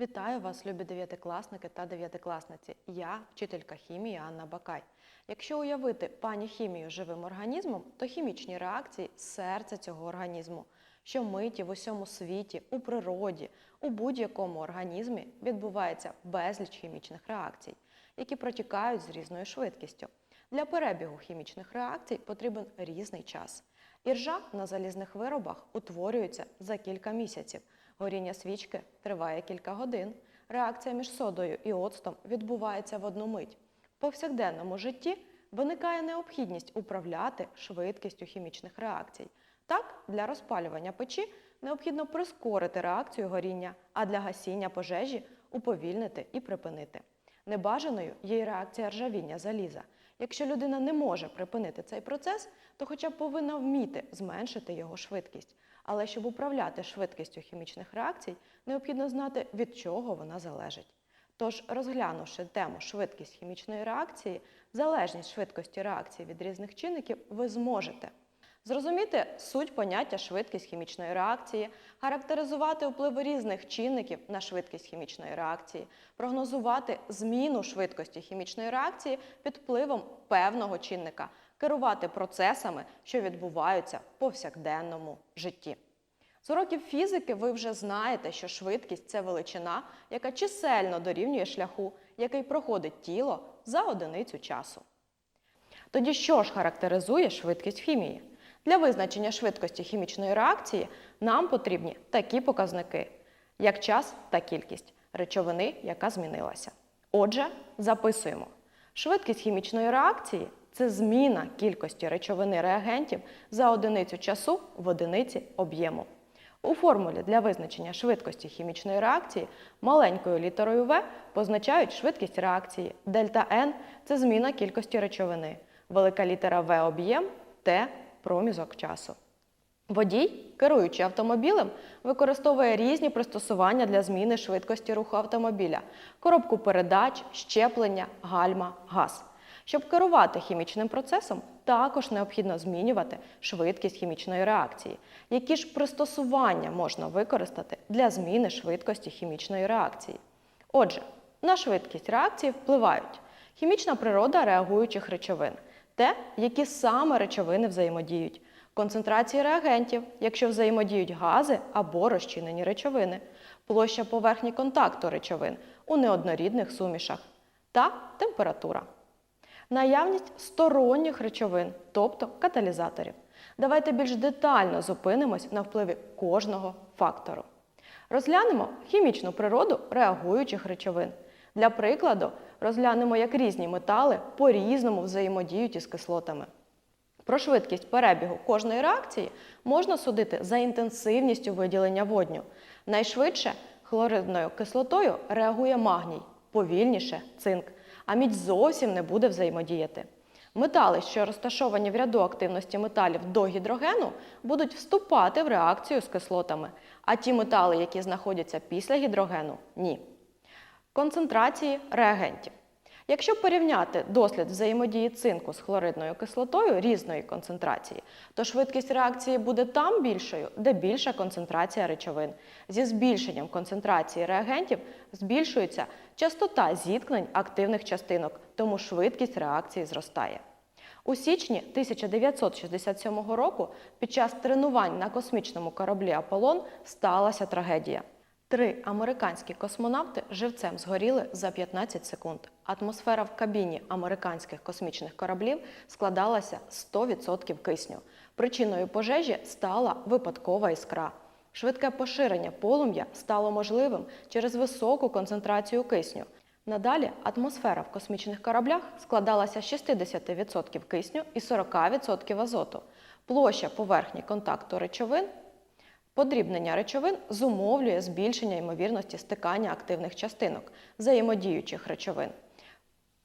Вітаю вас, любі дев'ятикласники та дев'ятикласниці. Я вчителька хімії Анна Бакай. Якщо уявити пані хімію живим організмом, то хімічні реакції серце цього організму. Щомиті в усьому світі, у природі, у будь-якому організмі відбувається безліч хімічних реакцій, які протікають з різною швидкістю. Для перебігу хімічних реакцій потрібен різний час. Іржа на залізних виробах утворюється за кілька місяців. Горіння свічки триває кілька годин. Реакція між содою і оцтом відбувається в одну мить. В повсякденному житті виникає необхідність управляти швидкістю хімічних реакцій. Так, для розпалювання печі необхідно прискорити реакцію горіння, а для гасіння пожежі уповільнити і припинити. Небажаною є й реакція ржавіння заліза. Якщо людина не може припинити цей процес, то хоча б повинна вміти зменшити його швидкість. Але щоб управляти швидкістю хімічних реакцій, необхідно знати, від чого вона залежить. Тож, розглянувши тему швидкість хімічної реакції, залежність швидкості реакції від різних чинників, ви зможете зрозуміти суть поняття швидкість хімічної реакції, характеризувати впливи різних чинників на швидкість хімічної реакції, прогнозувати зміну швидкості хімічної реакції під впливом певного чинника, керувати процесами, що відбуваються в повсякденному житті. З уроків фізики ви вже знаєте, що швидкість це величина, яка чисельно дорівнює шляху, який проходить тіло за одиницю часу. Тоді що ж характеризує швидкість хімії? Для визначення швидкості хімічної реакції нам потрібні такі показники, як час та кількість речовини, яка змінилася. Отже, записуємо. Швидкість хімічної реакції це зміна кількості речовини реагентів за одиницю часу в одиниці об'єму. У формулі для визначення швидкості хімічної реакції маленькою літерою В позначають швидкість реакції. Дельта N – це зміна кількості речовини. Велика літера В об'єм Т проміжок часу. Водій, керуючи автомобілем, використовує різні пристосування для зміни швидкості руху автомобіля: коробку передач, щеплення, гальма, газ. Щоб керувати хімічним процесом, також необхідно змінювати швидкість хімічної реакції. Які ж пристосування можна використати для зміни швидкості хімічної реакції? Отже, на швидкість реакції впливають хімічна природа реагуючих речовин, те, які саме речовини взаємодіють, концентрації реагентів, якщо взаємодіють гази або розчинені речовини, площа поверхні контакту речовин у неоднорідних сумішах та температура. Наявність сторонніх речовин, тобто каталізаторів. Давайте більш детально зупинимось на впливі кожного фактору. Розглянемо хімічну природу реагуючих речовин. Для прикладу, розглянемо, як різні метали по-різному взаємодіють із кислотами. Про швидкість перебігу кожної реакції можна судити за інтенсивністю виділення водню. Найшвидше хлоридною кислотою реагує магній, повільніше цинк, а мідь зовсім не буде взаємодіяти. Метали, що розташовані в ряду активності металів до гідрогену, будуть вступати в реакцію з кислотами, а ті метали, які знаходяться після гідрогену ні. Концентрації реагентів. Якщо порівняти дослід взаємодії цинку з хлоридною кислотою різної концентрації, то швидкість реакції буде там більшою, де більша концентрація речовин. Зі збільшенням концентрації реагентів збільшується частота зіткнень активних частинок, тому швидкість реакції зростає. У січні 1967 року під час тренувань на космічному кораблі Аполлон сталася трагедія. Три американські космонавти живцем згоріли за 15 секунд. Атмосфера в кабіні американських космічних кораблів складалася 100% кисню. Причиною пожежі стала випадкова іскра. Швидке поширення полум'я стало можливим через високу концентрацію кисню. Надалі атмосфера в космічних кораблях складалася з 60% кисню і 40% азоту. Площа поверхні контакту речовин Подрібнення речовин зумовлює збільшення ймовірності стикання активних частинок, взаємодіючих речовин.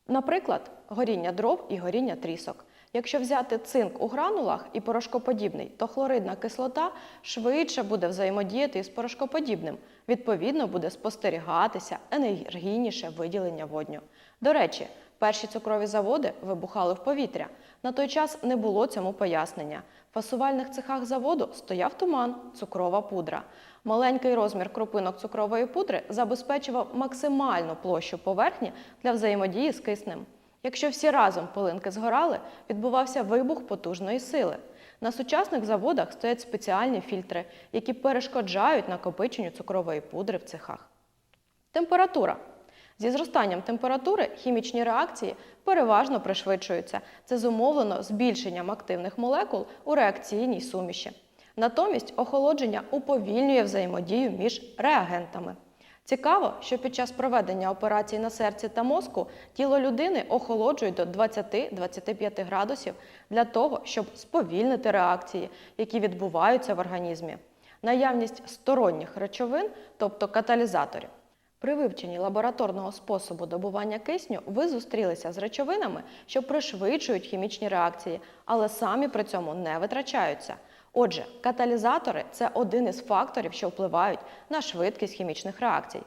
Наприклад, горіння дров і горіння трісок. Якщо взяти цинк у гранулах і порошкоподібний, то хлоридна кислота швидше буде взаємодіяти із порошкоподібним. Відповідно, буде спостерігатися енергійніше виділення водню. До речі, перші цукрові заводи вибухали в повітря. На той час не було цьому пояснення. В фасувальних цехах заводу стояв туман, цукрова пудра. Маленький розмір крупинок цукрової пудри забезпечував максимальну площу поверхні для взаємодії з киснем. Якщо всі разом пилинки згорали, відбувався вибух потужної сили. На сучасних заводах стоять спеціальні фільтри, які перешкоджають накопиченню цукрової пудри в цехах. Температура. Зі зростанням температури хімічні реакції переважно пришвидшуються. Це зумовлено збільшенням активних молекул у реакційній суміші. Натомість охолодження уповільнює взаємодію між реагентами. Цікаво, що під час проведення операцій на серці та мозку тіло людини охолоджують до 20-25 градусів для того, щоб сповільнити реакції, які відбуваються в організмі. Наявність сторонніх речовин, тобто каталізаторів. При вивченні лабораторного способу добування кисню ви зустрілися з речовинами, що пришвидшують хімічні реакції, але самі при цьому не витрачаються. Отже, каталізатори це один із факторів, що впливають на швидкість хімічних реакцій.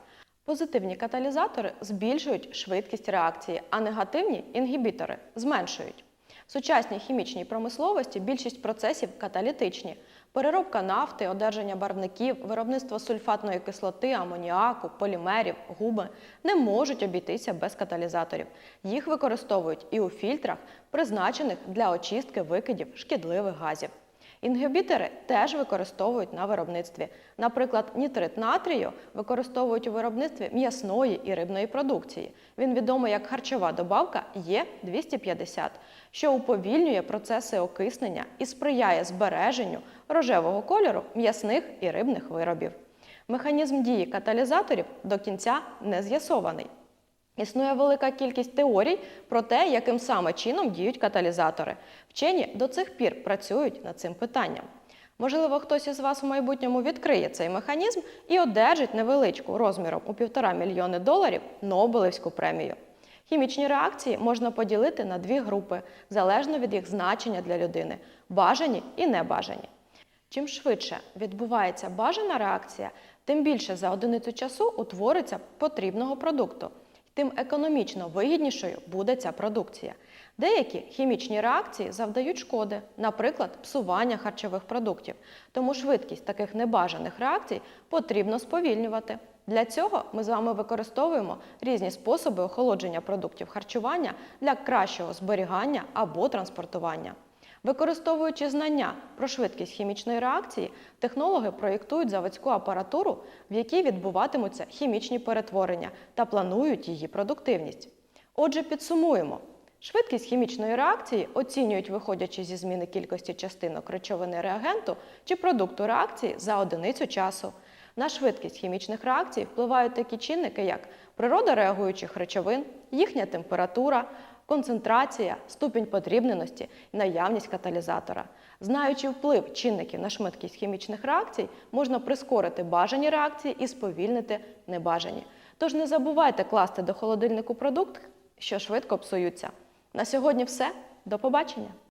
Позитивні каталізатори збільшують швидкість реакції, а негативні інгібітори зменшують. В сучасній хімічній промисловості більшість процесів каталітичні. Переробка нафти, одержання барвників, виробництво сульфатної кислоти, амоніаку, полімерів, гуми не можуть обійтися без каталізаторів. Їх використовують і у фільтрах, призначених для очистки викидів шкідливих газів. Інгібітори теж використовують на виробництві. Наприклад, нітрит натрію використовують у виробництві м'ясної і рибної продукції. Він відомий як харчова добавка Є250, що уповільнює процеси окиснення і сприяє збереженню рожевого кольору м'ясних і рибних виробів. Механізм дії каталізаторів до кінця не з'ясований. Існує велика кількість теорій про те, яким саме чином діють каталізатори. Вчені до цих пір працюють над цим питанням. Можливо, хтось із вас в майбутньому відкриє цей механізм і одержить невеличку розміром у півтора мільйони доларів Нобелевську премію. Хімічні реакції можна поділити на дві групи, залежно від їх значення для людини бажані і небажані. Чим швидше відбувається бажана реакція, тим більше за одиницю часу утвориться потрібного продукту тим економічно вигіднішою буде ця продукція. Деякі хімічні реакції завдають шкоди, наприклад, псування харчових продуктів. Тому швидкість таких небажаних реакцій потрібно сповільнювати. Для цього ми з вами використовуємо різні способи охолодження продуктів харчування для кращого зберігання або транспортування. Використовуючи знання про швидкість хімічної реакції, технологи проєктують заводську апаратуру, в якій відбуватимуться хімічні перетворення та планують її продуктивність. Отже, підсумуємо. Швидкість хімічної реакції оцінюють, виходячи зі зміни кількості частинок речовини реагенту чи продукту реакції за одиницю часу. На швидкість хімічних реакцій впливають такі чинники, як природа реагуючих речовин, їхня температура, концентрація, ступінь потрібненості і наявність каталізатора. Знаючи вплив чинників на швидкість хімічних реакцій, можна прискорити бажані реакції і сповільнити небажані. Тож не забувайте класти до холодильнику продукт, що швидко псуються. На сьогодні все. До побачення!